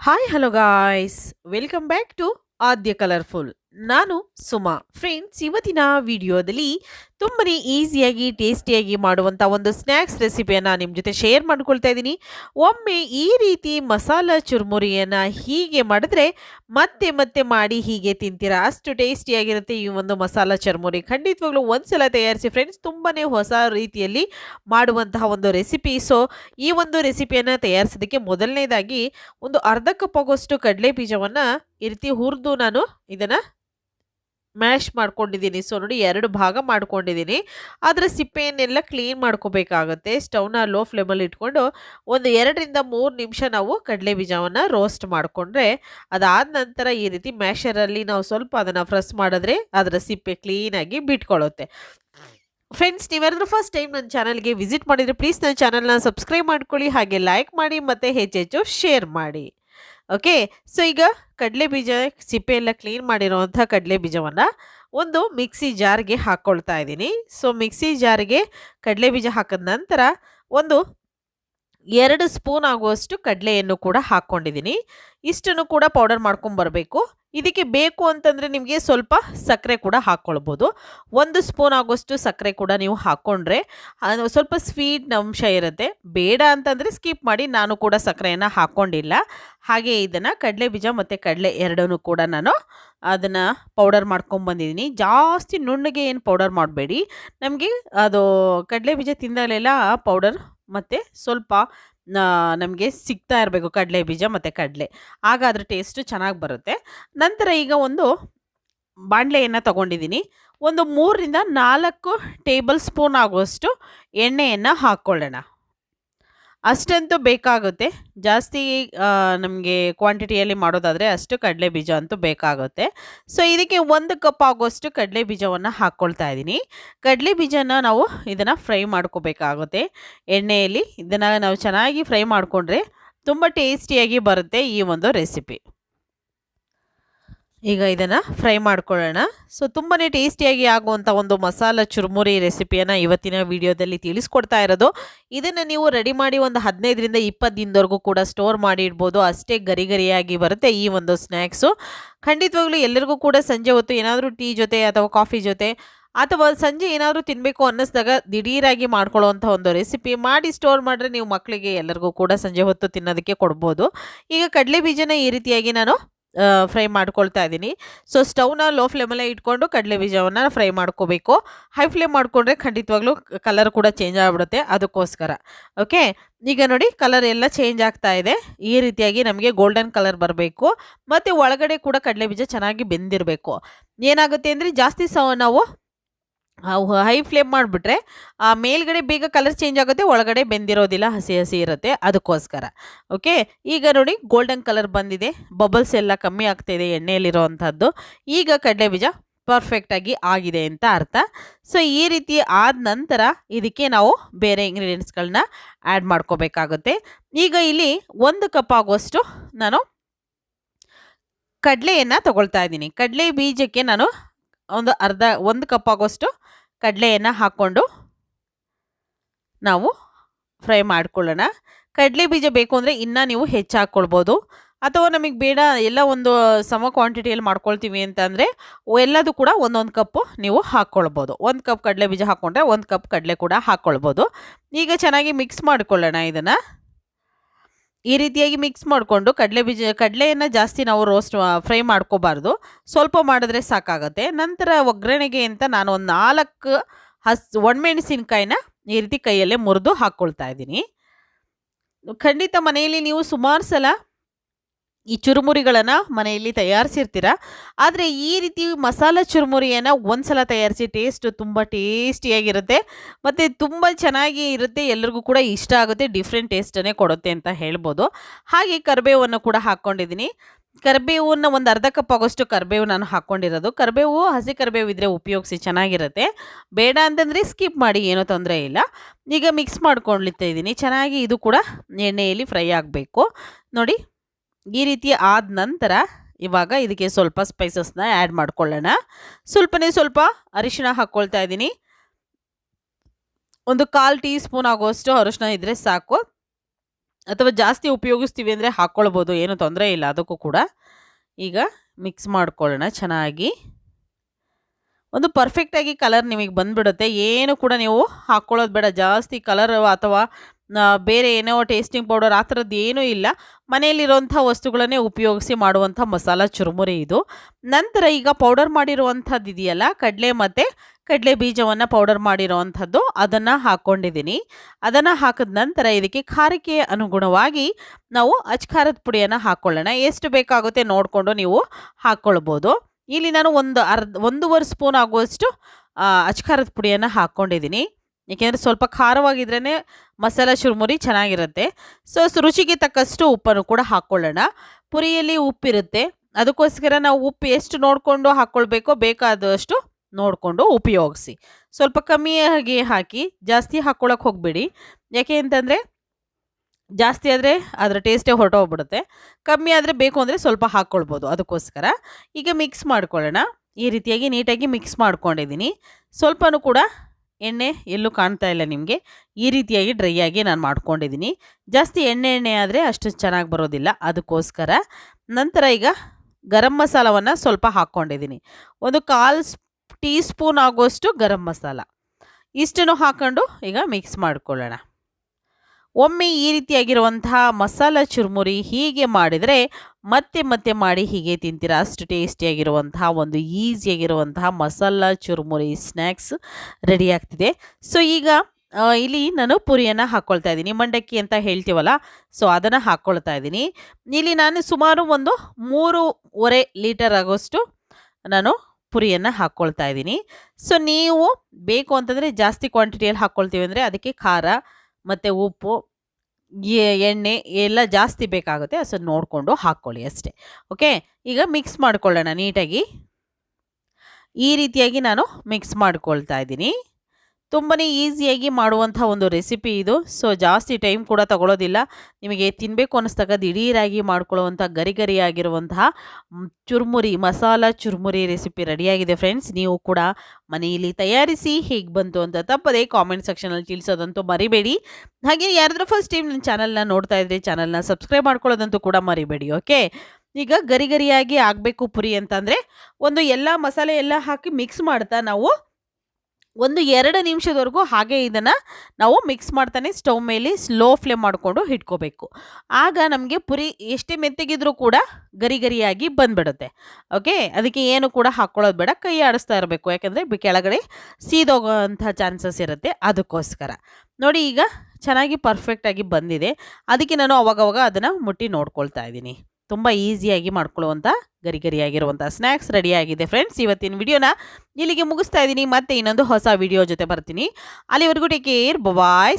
hi hello guys welcome back to Aadya colourful ನಾನು Suma. Friends ಇವತ್ತಿನ ವಿಡಿಯೋದಲ್ಲಿ ತುಂಬನೇ ಈಸಿಯಾಗಿ ಟೇಸ್ಟಿಯಾಗಿ ಮಾಡುವಂಥ ಒಂದು ಸ್ನ್ಯಾಕ್ಸ್ ರೆಸಿಪಿಯನ್ನು ನಿಮ್ಮ ಜೊತೆ ಶೇರ್ ಮಾಡ್ಕೊಳ್ತಾ ಇದ್ದೀನಿ. ಒಮ್ಮೆ ಈ ರೀತಿ ಮಸಾಲ ಚುರುಮುರಿಯನ್ನು ಹೀಗೆ ಮಾಡಿದ್ರೆ ಮತ್ತೆ ಮತ್ತೆ ಮಾಡಿ ಹೀಗೆ ತಿಂತೀರಾ? ಅಷ್ಟು ಟೇಸ್ಟಿಯಾಗಿರುತ್ತೆ ಈ ಒಂದು ಮಸಾಲ ಚುರುಮುರಿ. ಖಂಡಿತವಾಗ್ಲೂ ಒಂದ್ಸಲ ತಯಾರಿಸಿ ಫ್ರೆಂಡ್ಸ್ ತುಂಬನೇ ಹೊಸ ರೀತಿಯಲ್ಲಿ ಮಾಡುವಂತಹ ಒಂದು ರೆಸಿಪಿ ಸೊ ಈ ಒಂದು ರೆಸಿಪಿಯನ್ನು ತಯಾರಿಸೋದಕ್ಕೆ ಮೊದಲನೇದಾಗಿ ಒಂದು ಅರ್ಧ ಕಪ್ ಆಗೋಷ್ಟು ಕಡಲೆ ಬೀಜವನ್ನು ಈ ರೀತಿ ಹುರಿದು ನಾನು ಇದನ್ನು ಮ್ಯಾಶ್ ಮಾಡ್ಕೊಂಡಿದ್ದೀನಿ. ಸೊ ನೋಡಿ ಎರಡು ಭಾಗ ಮಾಡ್ಕೊಂಡಿದ್ದೀನಿ. ಅದರ ಸಿಪ್ಪೆಯನ್ನೆಲ್ಲ ಕ್ಲೀನ್ ಮಾಡ್ಕೋಬೇಕಾಗತ್ತೆ. ಸ್ಟವ್ನ ಲೋ ಫ್ಲೇಮಲ್ಲಿ ಇಟ್ಕೊಂಡು ಒಂದು ಎರಡರಿಂದ ಮೂರು ನಿಮಿಷ ನಾವು ಕಡಲೆ ಬೀಜವನ್ನು ರೋಸ್ಟ್ ಮಾಡಿಕೊಂಡ್ರೆ ಅದಾದ ನಂತರ ಈ ರೀತಿ ಮ್ಯಾಶರಲ್ಲಿ ನಾವು ಸ್ವಲ್ಪ ಅದನ್ನು ಫ್ರೆಸ್ ಮಾಡಿದ್ರೆ ಅದರ ಸಿಪ್ಪೆ ಕ್ಲೀನಾಗಿ ಬಿಟ್ಕೊಳ್ಳುತ್ತೆ ಫ್ರೆಂಡ್ಸ್ ನೀವೆಲ್ಲರೂ ಫಸ್ಟ್ ಟೈಮ್ ನನ್ನ ಚಾನಲ್ಗೆ ವಿಸಿಟ್ ಮಾಡಿದರೆ ಪ್ಲೀಸ್ ನನ್ನ ಚಾನಲ್ನ ಸಬ್ಸ್ಕ್ರೈಬ್ ಮಾಡ್ಕೊಳ್ಳಿ. ಹಾಗೆ ಲೈಕ್ ಮಾಡಿ ಮತ್ತು ಹೆಚ್ಚೆಚ್ಚು ಶೇರ್ ಮಾಡಿ. ಓಕೆ ಸೊ ಈಗ ಕಡಲೆ ಬೀಜ ಸಿಪ್ಪೆ ಎಲ್ಲ ಕ್ಲೀನ್ ಮಾಡಿರೋವಂಥ ಕಡಲೆ ಬೀಜವನ್ನು ಒಂದು ಮಿಕ್ಸಿ ಜಾರ್ಗೆ ಹಾಕ್ಕೊಳ್ತಾ ಇದ್ದೀನಿ. ಸೊ ಮಿಕ್ಸಿ ಜಾರ್ಗೆ ಕಡಲೆ ಬೀಜ ಹಾಕಿದ ನಂತರ ಒಂದು ಎರಡು ಸ್ಪೂನ್ ಆಗುವಷ್ಟು ಕಡಲೆಯನ್ನು ಕೂಡ ಹಾಕ್ಕೊಂಡಿದ್ದೀನಿ ಇಷ್ಟನ್ನು ಕೂಡ ಪೌಡರ್ ಮಾಡ್ಕೊಂಬರ್ಬೇಕು ಇದಕ್ಕೆ ಬೇಕು ಅಂತಂದರೆ ನಿಮಗೆ ಸ್ವಲ್ಪ ಸಕ್ಕರೆ ಕೂಡ ಹಾಕ್ಕೊಳ್ಬೋದು ಒಂದು ಸ್ಪೂನ್ ಆಗೋಷ್ಟು ಸಕ್ಕರೆ ಕೂಡ ನೀವು ಹಾಕ್ಕೊಂಡ್ರೆ ಸ್ವಲ್ಪ ಸ್ವೀಟ್ ಅಂಶ ಇರುತ್ತೆ. ಬೇಡ ಅಂತಂದರೆ ಸ್ಕಿಪ್ ಮಾಡಿ, ನಾನು ಕೂಡ ಸಕ್ಕರೆಯನ್ನು ಹಾಕ್ಕೊಂಡಿಲ್ಲ ಹಾಗೆ ಇದನ್ನು ಕಡಲೆ ಬೀಜ ಮತ್ತು ಕಡಲೆ ಎರಡೂ ಕೂಡ ನಾನು ಅದನ್ನು ಪೌಡರ್ ಮಾಡ್ಕೊಂಬಂದಿದ್ದೀನಿ ಜಾಸ್ತಿ ನುಣ್ಣಗೆ ಏನು ಪೌಡರ್ ಮಾಡಬೇಡಿ. ನಮಗೆ ಅದು ಕಡಲೆ ಬೀಜ ತಿಂದಲೆಲ್ಲ ಪೌಡರ್ ಮತ್ತು ಸ್ವಲ್ಪ ನಮಗೆ ಸಿಗ್ತಾ ಇರಬೇಕು ಕಡಲೆ ಬೀಜ ಮತ್ತು ಕಡಲೆ. ಆಗ ಅದ್ರ ಟೇಸ್ಟು ಚೆನ್ನಾಗಿ ಬರುತ್ತೆ. ನಂತರ ಈಗ ಒಂದು ಬಾಂಡ್ಲೆಯನ್ನು ತಗೊಂಡಿದ್ದೀನಿ ಒಂದು ಮೂರರಿಂದ ನಾಲ್ಕು ಟೇಬಲ್ ಸ್ಪೂನ್ ಆಗುವಷ್ಟು ಎಣ್ಣೆಯನ್ನು ಹಾಕ್ಕೊಳ್ಳೋಣ ಅಷ್ಟಂತೂ ಬೇಕಾಗುತ್ತೆ. ಜಾಸ್ತಿ ನಮಗೆ ಕ್ವಾಂಟಿಟಿಯಲ್ಲಿ ಮಾಡೋದಾದರೆ ಅಷ್ಟು ಕಡಲೆ ಬೀಜ ಅಂತೂ ಬೇಕಾಗುತ್ತೆ. ಸೊ ಇದಕ್ಕೆ ಒಂದು ಕಪ್ ಆಗೋಷ್ಟು ಕಡಲೆ ಬೀಜವನ್ನು ಹಾಕ್ಕೊಳ್ತಾ ಇದ್ದೀನಿ. ಕಡಲೆ ಬೀಜನ ನಾವು ಇದನ್ನು ಫ್ರೈ ಮಾಡ್ಕೋಬೇಕಾಗುತ್ತೆ. ಎಣ್ಣೆಯಲ್ಲಿ ಇದನ್ನು ನಾವು ಚೆನ್ನಾಗಿ ಫ್ರೈ ಮಾಡಿಕೊಂಡ್ರೆ ತುಂಬ ಟೇಸ್ಟಿಯಾಗಿ ಬರುತ್ತೆ ಈ ಒಂದು ರೆಸಿಪಿ. ಈಗ ಇದನ್ನು ಫ್ರೈ ಮಾಡ್ಕೊಳ್ಳೋಣ. ಸೊ ತುಂಬಾ ಟೇಸ್ಟಿಯಾಗಿ ಆಗುವಂಥ ಒಂದು ಮಸಾಲ ಚುರುಮುರಿ ರೆಸಿಪಿಯನ್ನು ಇವತ್ತಿನ ವಿಡಿಯೋದಲ್ಲಿ ತಿಳಿಸ್ಕೊಡ್ತಾ ಇರೋದು. ಇದನ್ನು ನೀವು ರೆಡಿ ಮಾಡಿ ಒಂದು ಹದಿನೈದರಿಂದ ಇಪ್ಪತ್ತು ದಿನದವರೆಗೂ ಕೂಡ ಸ್ಟೋರ್ ಮಾಡಿ ಇಡ್ಬೋದು ಅಷ್ಟೇ ಗರಿ ಗರಿಯಾಗಿ ಬರುತ್ತೆ ಈ ಒಂದು ಸ್ನ್ಯಾಕ್ಸು ಖಂಡಿತವಾಗ್ಲೂ ಎಲ್ಲರಿಗೂ ಕೂಡ ಸಂಜೆ ಹೊತ್ತು ಏನಾದರೂ ಟೀ ಜೊತೆ ಅಥವಾ ಕಾಫಿ ಜೊತೆ ಅಥವಾ ಸಂಜೆ ಏನಾದರೂ ತಿನ್ನಬೇಕು ಅನ್ನಿಸ್ದಾಗ ದಿಢೀರಾಗಿ ಮಾಡ್ಕೊಳ್ಳೋವಂಥ ಒಂದು ರೆಸಿಪಿ ಮಾಡಿ ಸ್ಟೋರ್ ಮಾಡಿದ್ರೆ ನೀವು ಮಕ್ಕಳಿಗೆ ಎಲ್ಲರಿಗೂ ಕೂಡ ಸಂಜೆ ಹೊತ್ತು ತಿನ್ನೋದಕ್ಕೆ ಕೊಡ್ಬೋದು. ಈಗ ಕಡಲೆ ಬೀಜನ ಈ ರೀತಿಯಾಗಿ ನಾನು ಫ್ರೈ ಮಾಡ್ಕೊಳ್ತಾ ಇದ್ದೀನಿ. ಸೊ ಸ್ಟವ್ನ ಲೋ ಫ್ಲೇಮಲ್ಲೇ ಇಟ್ಕೊಂಡು ಕಡಲೆ ಬೀಜವನ್ನು ಫ್ರೈ ಮಾಡ್ಕೋಬೇಕು. ಹೈ ಫ್ಲೇಮ್ ಮಾಡಿಕೊಂಡ್ರೆ ಖಂಡಿತವಾಗ್ಲೂ ಕಲರ್ ಕೂಡ ಚೇಂಜ್ ಆಗಿಬಿಡುತ್ತೆ. ಅದಕ್ಕೋಸ್ಕರ. ಓಕೆ ಈಗ ನೋಡಿ ಕಲರ್ ಎಲ್ಲ ಚೇಂಜ್ ಆಗ್ತಾ ಇದೆ. ಈ ರೀತಿಯಾಗಿ ನಮಗೆ ಗೋಲ್ಡನ್ ಕಲರ್ ಬರಬೇಕು. ಮತ್ತು ಒಳಗಡೆ ಕೂಡ ಕಡಲೆ ಬೀಜ ಚೆನ್ನಾಗಿ ಬೆಂದಿರಬೇಕು. ಏನಾಗುತ್ತೆ ಅಂದರೆ ಜಾಸ್ತಿ ಸಹ ನಾವು ಹೈ ಫ್ಲೇಮ್ ಮಾಡಿಬಿಟ್ರೆ, ಆ ಮೇಲ್ಗಡೆ ಬೇಗ ಕಲರ್ ಚೇಂಜ್ ಆಗುತ್ತೆ, ಒಳಗಡೆ ಬೆಂದಿರೋದಿಲ್ಲ, ಹಸಿ ಹಸಿ ಇರುತ್ತೆ, ಅದಕ್ಕೋಸ್ಕರ. ಓಕೆ ಈಗ ನೋಡಿ ಗೋಲ್ಡನ್ ಕಲರ್ ಬಂದಿದೆ. ಬಬಲ್ಸ್ ಎಲ್ಲ ಕಮ್ಮಿ ಆಗ್ತಾಯಿದೆ ಎಣ್ಣೆಯಲ್ಲಿರೋ ಅಂಥದ್ದು ಈಗ ಕಡಲೆ ಬೀಜ ಪರ್ಫೆಕ್ಟಾಗಿ ಆಗಿದೆ ಅಂತ ಅರ್ಥ. ಸೊ ಈ ರೀತಿ ಆದ ನಂತರ ಇದಕ್ಕೆ ನಾವು ಬೇರೆ ಇಂಗ್ರೀಡಿಯೆಂಟ್ಸ್ಗಳನ್ನ ಆ್ಯಡ್ ಮಾಡ್ಕೋಬೇಕಾಗುತ್ತೆ. ಈಗ ಇಲ್ಲಿ ಒಂದು ಕಪ್ ಆಗುವಷ್ಟು ನಾನು ಕಡಲೆಯನ್ನು ತಗೊಳ್ತಾ ಇದ್ದೀನಿ. ಕಡಲೆ ಬೀಜಕ್ಕೆ ನಾನು ಒಂದು ಅರ್ಧ, ಒಂದು ಕಪ್ ಆಗೋಷ್ಟು ಕಡಲೆಯನ್ನು ಹಾಕ್ಕೊಂಡು ನಾವು ಫ್ರೈ ಮಾಡ್ಕೊಳ್ಳೋಣ. ಕಡಲೆ ಬೀಜ ಬೇಕು ಅಂದರೆ ಇನ್ನೂ ನೀವು ಹೆಚ್ಚು ಹಾಕ್ಕೊಳ್ಬೋದು. ಅಥವಾ ನಮಗೆ ಬೇಡ ಎಲ್ಲ ಒಂದು ಸಮ ಕ್ವಾಂಟಿಟಿಯಲ್ಲಿ ಮಾಡ್ಕೊಳ್ತೀವಿ ಅಂತಂದರೆ ಎಲ್ಲದೂ ಕೂಡ ಒಂದೊಂದು ಕಪ್ಪು ನೀವು ಹಾಕ್ಕೊಳ್ಬೋದು. ಒಂದು ಕಪ್ ಕಡಲೆ ಬೀಜ ಹಾಕ್ಕೊಂಡ್ರೆ ಒಂದು ಕಪ್ ಕಡಲೆ ಕೂಡ ಹಾಕ್ಕೊಳ್ಬೋದು. ಈಗ ಚೆನ್ನಾಗಿ ಮಿಕ್ಸ್ ಮಾಡ್ಕೊಳ್ಳೋಣ ಇದನ್ನು. ಈ ರೀತಿಯಾಗಿ ಮಿಕ್ಸ್ ಮಾಡಿಕೊಂಡು ಕಡಲೆ ಬೀಜ, ಕಡಲೆಯನ್ನು ಜಾಸ್ತಿ ನಾವು ರೋಸ್ಟ್ ಫ್ರೈ ಮಾಡ್ಕೋಬಾರ್ದು. ಸ್ವಲ್ಪ ಮಾಡಿದ್ರೆ ಸಾಕಾಗುತ್ತೆ. ನಂತರ ಒಗ್ಗರಣೆಗೆ ಅಂತ ನಾನು ಒಂದು ನಾಲ್ಕು ಹಸ್, ಒಣಮೆಣಸಿನ್ಕಾಯಿನ ಈ ರೀತಿ ಕೈಯಲ್ಲೇ ಮುರಿದು ಹಾಕ್ಕೊಳ್ತಾ ಇದ್ದೀನಿ. ಖಂಡಿತ ಮನೆಯಲ್ಲಿ ನೀವು ಸುಮಾರು ಸಲ ಈ ಚುರುಮುರಿಗಳನ್ನು ಮನೆಯಲ್ಲಿ ತಯಾರಿಸಿರ್ತೀರ? ಆದರೆ ಈ ರೀತಿ ಮಸಾಲ ಚುರುಮುರಿಯನ್ನು ಒಂದು ಸಲ ತಯಾರಿಸಿ ಟೇಸ್ಟ್ ತುಂಬ ಟೇಸ್ಟಿಯಾಗಿರುತ್ತೆ ಮತ್ತು ತುಂಬ ಚೆನ್ನಾಗಿ ಇರುತ್ತೆ ಎಲ್ಲರಿಗೂ ಕೂಡ ಇಷ್ಟ ಆಗುತ್ತೆ ಡಿಫ್ರೆಂಟ್ ಟೇಸ್ಟನ್ನೇ ಕೊಡುತ್ತೆ ಅಂತ ಹೇಳ್ಬೋದು. ಹಾಗೆ ಕರಿಬೇವನ್ನು ಕೂಡ ಹಾಕ್ಕೊಂಡಿದ್ದೀನಿ. ಕರಿಬೇವನ್ನ ಒಂದು ಅರ್ಧ ಕಪ್ ಆಗೋಷ್ಟು ಕರಿಬೇವು ನಾನು ಹಾಕ್ಕೊಂಡಿರೋದು. ಕರಿಬೇವು, ಹಸಿ ಕರಿಬೇವು ಇದ್ದರೆ ಉಪಯೋಗಿಸಿ, ಚೆನ್ನಾಗಿರುತ್ತೆ. ಬೇಡ ಅಂತಂದರೆ ಸ್ಕಿಪ್ ಮಾಡಿ, ಏನೂ ತೊಂದರೆ ಇಲ್ಲ. ಈಗ ಮಿಕ್ಸ್ ಮಾಡ್ಕೊಂಡ್ಲಿತ್ತ ಇದ್ದೀನಿ. ಚೆನ್ನಾಗಿ ಇದು ಕೂಡ ಎಣ್ಣೆಯಲ್ಲಿ ಫ್ರೈ ಆಗಬೇಕು. ನೋಡಿ ಈ ರೀತಿ ಆದ ನಂತರ ಇವಾಗ ಇದಕ್ಕೆ ಸ್ವಲ್ಪ ಸ್ಪೈಸಸ್ನ ಆ್ಯಡ್ ಮಾಡ್ಕೊಳ್ಳೋಣ. ಸ್ವಲ್ಪನೇ ಸ್ವಲ್ಪ ಅರಿಶಿಣ ಹಾಕ್ಕೊಳ್ತಾ ಇದ್ದೀನಿ. ಒಂದು ಕಾಲು ಟೀ ಸ್ಪೂನ್ ಆಗುವಷ್ಟು ಅರಿಶಿಣ ಇದ್ದರೆ ಸಾಕು. ಅಥವಾ ಜಾಸ್ತಿ ಉಪಯೋಗಿಸ್ತೀವಿ ಅಂದರೆ ಹಾಕ್ಕೊಳ್ಬೋದು, ಏನು ತೊಂದರೆ ಇಲ್ಲ, ಅದಕ್ಕೂ ಕೂಡ. ಈಗ ಮಿಕ್ಸ್ ಮಾಡ್ಕೊಳ್ಳೋಣ ಚೆನ್ನಾಗಿ. ಒಂದು ಪರ್ಫೆಕ್ಟಾಗಿ ಕಲರ್ ನಿಮಗೆ ಬಂದುಬಿಡುತ್ತೆ. ಏನು ಕೂಡ ನೀವು ಹಾಕ್ಕೊಳ್ಳೋದು ಬೇಡ. ಜಾಸ್ತಿ ಕಲರ್ ಅಥವಾ ಬೇರೆ ಏನೋ ಟೇಸ್ಟಿಂಗ್ ಪೌಡರ್ ಆ ಥರದ್ದು ಏನೂ ಇಲ್ಲ. ಮನೆಯಲ್ಲಿರುವಂಥ ವಸ್ತುಗಳನ್ನೇ ಉಪಯೋಗಿಸಿ ಮಾಡುವಂಥ ಮಸಾಲ ಚುರುಮುರಿ ಇದು. ನಂತರ ಈಗ ಪೌಡರ್ ಮಾಡಿರುವಂಥದ್ದು ಇದೆಯಲ್ಲ, ಕಡಲೆ ಮತ್ತು ಕಡಲೆ ಬೀಜವನ್ನು ಪೌಡರ್ ಮಾಡಿರುವಂಥದ್ದು, ಅದನ್ನು ಹಾಕ್ಕೊಂಡಿದ್ದೀನಿ ಅದನ್ನು ಹಾಕಿದ ನಂತರ ಇದಕ್ಕೆ ಖಾರಕ್ಕೆ ಅನುಗುಣವಾಗಿ ನಾವು ಅಚ್ಕಾರದ ಪುಡಿಯನ್ನು ಹಾಕ್ಕೊಳ್ಳೋಣ ಎಷ್ಟು ಬೇಕಾಗುತ್ತೆ ನೋಡಿಕೊಂಡು ನೀವು ಹಾಕ್ಕೊಳ್ಬೋದು ಇಲ್ಲಿ ನಾನು ಒಂದು ಅರ್ಧ, ಒಂದೂವರೆ ಸ್ಪೂನ್ ಆಗುವಷ್ಟು ಅಚ್ಕಾರದ ಪುಡಿಯನ್ನು ಹಾಕ್ಕೊಂಡಿದ್ದೀನಿ ಏಕೆಂದರೆ ಸ್ವಲ್ಪ ಖಾರವಾಗಿದ್ರೇ ಮಸಾಲ ಚುರುಮುರಿ ಚೆನ್ನಾಗಿರುತ್ತೆ. ಸೊ ರುಚಿಗೆ ತಕ್ಕಷ್ಟು ಉಪ್ಪನ್ನು ಕೂಡ ಹಾಕ್ಕೊಳ್ಳೋಣ ಪುರಿಯಲ್ಲಿ ಉಪ್ಪಿರುತ್ತೆ. ಅದಕ್ಕೋಸ್ಕರ ನಾವು ಉಪ್ಪು ಎಷ್ಟು ನೋಡಿಕೊಂಡು ಹಾಕ್ಕೊಳ್ಬೇಕೋ ಬೇಕಾದಷ್ಟು ನೋಡಿಕೊಂಡು ಉಪಯೋಗಿಸಿ. ಸ್ವಲ್ಪ ಕಮ್ಮಿಯಾಗಿ ಹಾಕಿ, ಜಾಸ್ತಿ ಹಾಕ್ಕೊಳಕ್ಕೆ ಹೋಗಬೇಡಿ. ಯಾಕೆ ಅಂತಂದರೆ ಜಾಸ್ತಿ ಆದರೆ ಅದರ ಟೇಸ್ಟೇ ಹೊರಟೋಗ್ಬಿಡುತ್ತೆ. ಕಮ್ಮಿ ಆದರೆ ಬೇಕು ಅಂದರೆ ಸ್ವಲ್ಪ ಹಾಕ್ಕೊಳ್ಬೋದು ಅದಕ್ಕೋಸ್ಕರ. ಈಗ ಮಿಕ್ಸ್ ಮಾಡ್ಕೊಳ್ಳೋಣ. ಈ ರೀತಿಯಾಗಿ ನೀಟಾಗಿ ಮಿಕ್ಸ್ ಮಾಡ್ಕೊಂಡಿದ್ದೀನಿ. ಸ್ವಲ್ಪನೂ ಕೂಡ ಎಣ್ಣೆ ಎಲ್ಲೂ ಕಾಣ್ತಾ ಇಲ್ಲ ನಿಮಗೆ. ಈ ರೀತಿಯಾಗಿ ಡ್ರೈ ಆಗಿ ನಾನು ಮಾಡ್ಕೊಂಡಿದ್ದೀನಿ ಜಾಸ್ತಿ ಎಣ್ಣೆ ಎಣ್ಣೆ ಆದರೆ ಅಷ್ಟು ಚೆನ್ನಾಗಿ ಬರೋದಿಲ್ಲ. ಅದಕ್ಕೋಸ್ಕರ ನಂತರ ಈಗ ಗರಂ ಮಸಾಲವನ್ನು ಸ್ವಲ್ಪ ಹಾಕ್ಕೊಂಡಿದ್ದೀನಿ ಒಂದು ಕಾಲು ಟೀ ಸ್ಪೂನ್ ಆಗೋಷ್ಟು ಗರಂ ಮಸಾಲ. ಇಷ್ಟನ್ನು ಹಾಕ್ಕೊಂಡು ಈಗ ಮಿಕ್ಸ್ ಮಾಡ್ಕೊಳ್ಳೋಣ. ಒಮ್ಮೆ ಈ ರೀತಿಯಾಗಿರುವಂತಹ ಮಸಾಲ ಚುರುಮುರಿ ಹೀಗೆ ಮಾಡಿದರೆ ಮತ್ತೆ ಮತ್ತೆ ಮಾಡಿ ಹೀಗೆ ತಿಂತೀರಾ? ಅಷ್ಟು ಟೇಸ್ಟಿಯಾಗಿರುವಂತಹ ಒಂದು ಈಸಿಯಾಗಿರುವಂತಹ ಮಸಾಲ ಚುರುಮುರಿ ಸ್ನ್ಯಾಕ್ಸ್ ರೆಡಿ ಆಗ್ತಿದೆ. ಸೊ ಈಗ ಇಲ್ಲಿ ನಾನು ಪುರಿಯನ್ನು ಹಾಕ್ಕೊಳ್ತಾ ಇದ್ದೀನಿ. ಮಂಡಕ್ಕಿ ಅಂತ ಹೇಳ್ತೀವಲ್ಲ ಸೊ ಅದನ್ನು ಹಾಕ್ಕೊಳ್ತಾ ಇದ್ದೀನಿ. ಇಲ್ಲಿ ನಾನು ಸುಮಾರು ಒಂದು ಮೂರುವರೆ ಲೀಟರ್ ಆಗೋಷ್ಟು ನಾನು ಪುರಿಯನ್ನು ಹಾಕ್ಕೊಳ್ತಾ ಇದ್ದೀನಿ. ಸೊ ನೀವು ಬೇಕು ಅಂತಂದರೆ ಜಾಸ್ತಿ ಕ್ವಾಂಟಿಟಿಯಲ್ಲಿ ಹಾಕ್ಕೊಳ್ತೀವಿ ಅಂದರೆ ಅದಕ್ಕೆ ಖಾರ ಮತ್ತು ಉಪ್ಪು ಎಣ್ಣೆ ಎಲ್ಲ ಜಾಸ್ತಿ ಬೇಕಾಗುತ್ತೆ. ಅಸ ನೋಡಿಕೊಂಡು ಹಾಕ್ಕೊಳ್ಳಿ ಅಷ್ಟೇ. ಓಕೆ? ಈಗ ಮಿಕ್ಸ್ ಮಾಡ್ಕೊಳ್ಳೋಣ ನೀಟಾಗಿ. ಈ ರೀತಿಯಾಗಿ ನಾನು ಮಿಕ್ಸ್ ಮಾಡ್ಕೊಳ್ತಾ ಇದ್ದೀನಿ. ತುಂಬಾ ಈಸಿಯಾಗಿ ಮಾಡುವಂಥ ಒಂದು ರೆಸಿಪಿ ಇದು. ಸೊ ಜಾಸ್ತಿ ಟೈಮ್ ಕೂಡ ತಗೊಳ್ಳೋದಿಲ್ಲ ನಿಮಗೆ ತಿನ್ನಬೇಕು ಅನ್ನಿಸ್ದಾಗ ದಿಢೀರಾಗಿ ಮಾಡ್ಕೊಳ್ಳುವಂಥ ಗರಿ ಮ್, ಚುರುಮುರಿ ಮಸಾಲ ಚುರ್ಮುರಿ ರೆಸಿಪಿ ರೆಡಿಯಾಗಿದೆ ಫ್ರೆಂಡ್ಸ್. ನೀವು ಕೂಡ ಮನೆಯಲ್ಲಿ ತಯಾರಿಸಿ ಹೇಗೆ ಬಂತು ಅಂತ ತಪ್ಪದೆ ಕಾಮೆಂಟ್ ಸೆಕ್ಷನಲ್ಲಿ ತಿಳಿಸೋದಂತೂ ಮರಿಬೇಡಿ. ಹಾಗೆ ಯಾರಾದರೂ ಫಸ್ಟ್ ಟೈಮ್ ನನ್ನ ಚಾನಲ್ನ ನೋಡ್ತಾ ಇದ್ರೆ ಚಾನಲ್ನ ಸಬ್ಸ್ಕ್ರೈಬ್ ಮಾಡ್ಕೊಳ್ಳೋದಂತೂ ಕೂಡ ಮರಿಬೇಡಿ ಓಕೆ? ಈಗ ಗರಿ ಗರಿಯಾಗಿ ಆಗಬೇಕು ಪುರಿ ಅಂತಂದರೆ ಒಂದು ಎಲ್ಲ ಮಸಾಲೆ ಎಲ್ಲ ಹಾಕಿ ಮಿಕ್ಸ್ ಮಾಡ್ತಾ ನಾವು ಒಂದು ಎರಡು ನಿಮಿಷದವರೆಗೂ ಹಾಗೆ ಇದನ್ನು ನಾವು ಮಿಕ್ಸ್ ಮಾಡ್ತಾನೆ ಸ್ಟವ್ ಮೇಲೆ ಸ್ಲೋ ಫ್ಲೇಮ್ ಮಾಡಿಕೊಂಡು ಇಟ್ಕೋಬೇಕು. ಆಗ ನಮಗೆ ಪುರಿ ಎಷ್ಟೇ ಮೆತ್ತಗಿದ್ರೂ ಕೂಡ ಗರಿ ಗರಿಯಾಗಿ ಬಂದ್ಬಿಡುತ್ತೆ. ಓಕೆ ಅದಕ್ಕೆ ಏನು ಕೂಡ ಹಾಕ್ಕೊಳ್ಳೋದು ಬೇಡ. ಕೈ ಆಡಿಸ್ತಾ ಇರಬೇಕು. ಯಾಕೆಂದರೆ ಕೆಳಗಡೆ ಸೀದೋಗೋಂಥ ಚಾನ್ಸಸ್ ಇರುತ್ತೆ. ಅದಕ್ಕೋಸ್ಕರ. ನೋಡಿ ಈಗ ಚೆನ್ನಾಗಿ ಪರ್ಫೆಕ್ಟಾಗಿ ಬಂದಿದೆ. ಅದಕ್ಕೆ ನಾನು ಅವಾಗವಾಗ ಅದನ್ನು ಮುಟ್ಟಿ ನೋಡ್ಕೊಳ್ತಾ ಇದ್ದೀನಿ. ತುಂಬ ಈಸಿಯಾಗಿ ಮಾಡ್ಕೊಳ್ಳುವಂಥ ಗರಿ ಗರಿಯಾಗಿರುವಂಥ ಸ್ನ್ಯಾಕ್ಸ್ ರೆಡಿಯಾಗಿದೆ ಫ್ರೆಂಡ್ಸ್ ಇವತ್ತಿನ ವಿಡಿಯೋನ ಇಲ್ಲಿಗೆ ಮುಗಿಸ್ತಾ ಇದ್ದೀನಿ. ಮತ್ತೆ ಇನ್ನೊಂದು ಹೊಸ ವಿಡಿಯೋ ಜೊತೆ ಬರ್ತೀನಿ. ಅಲ್ಲಿವರೆಗೂ ಟೇಕ್ ಕೇರ್ ಬಾಯ್